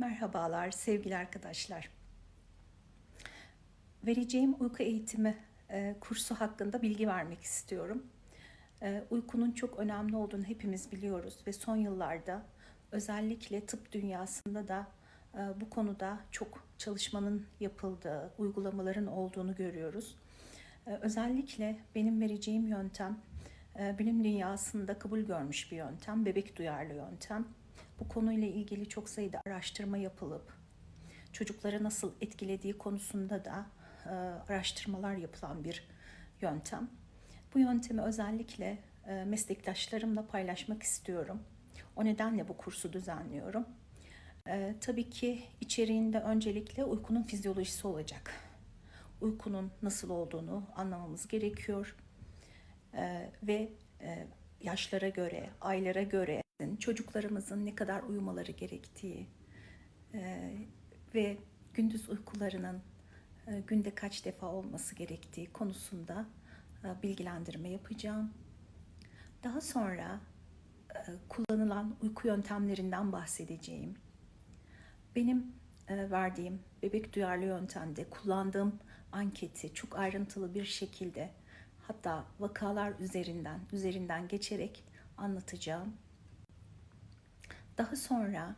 Merhabalar sevgili arkadaşlar. Vereceğim uyku eğitimi e, kursu hakkında bilgi vermek istiyorum. E, uykunun çok önemli olduğunu hepimiz biliyoruz ve son yıllarda özellikle tıp dünyasında da e, bu konuda çok çalışmanın yapıldığı, uygulamaların olduğunu görüyoruz. E, özellikle benim vereceğim yöntem e, bilim dünyasında kabul görmüş bir yöntem, bebek duyarlı yöntem. Bu konuyla ilgili çok sayıda araştırma yapılıp çocukları nasıl etkilediği konusunda da e, araştırmalar yapılan bir yöntem. Bu yöntemi özellikle e, meslektaşlarımla paylaşmak istiyorum. O nedenle bu kursu düzenliyorum. E, tabii ki içeriğinde öncelikle uykunun fizyolojisi olacak. Uykunun nasıl olduğunu anlamamız gerekiyor. E, ve e, yaşlara göre, aylara göre çocuklarımızın ne kadar uyumaları gerektiği e, ve gündüz uykularının e, günde kaç defa olması gerektiği konusunda e, bilgilendirme yapacağım. Daha sonra kullanılan uyku yöntemlerinden bahsedeceğim. Benim verdiğim bebek duyarlı yöntemde kullandığım anketi çok ayrıntılı bir şekilde hatta vakalar üzerinden üzerinden geçerek anlatacağım. Daha sonra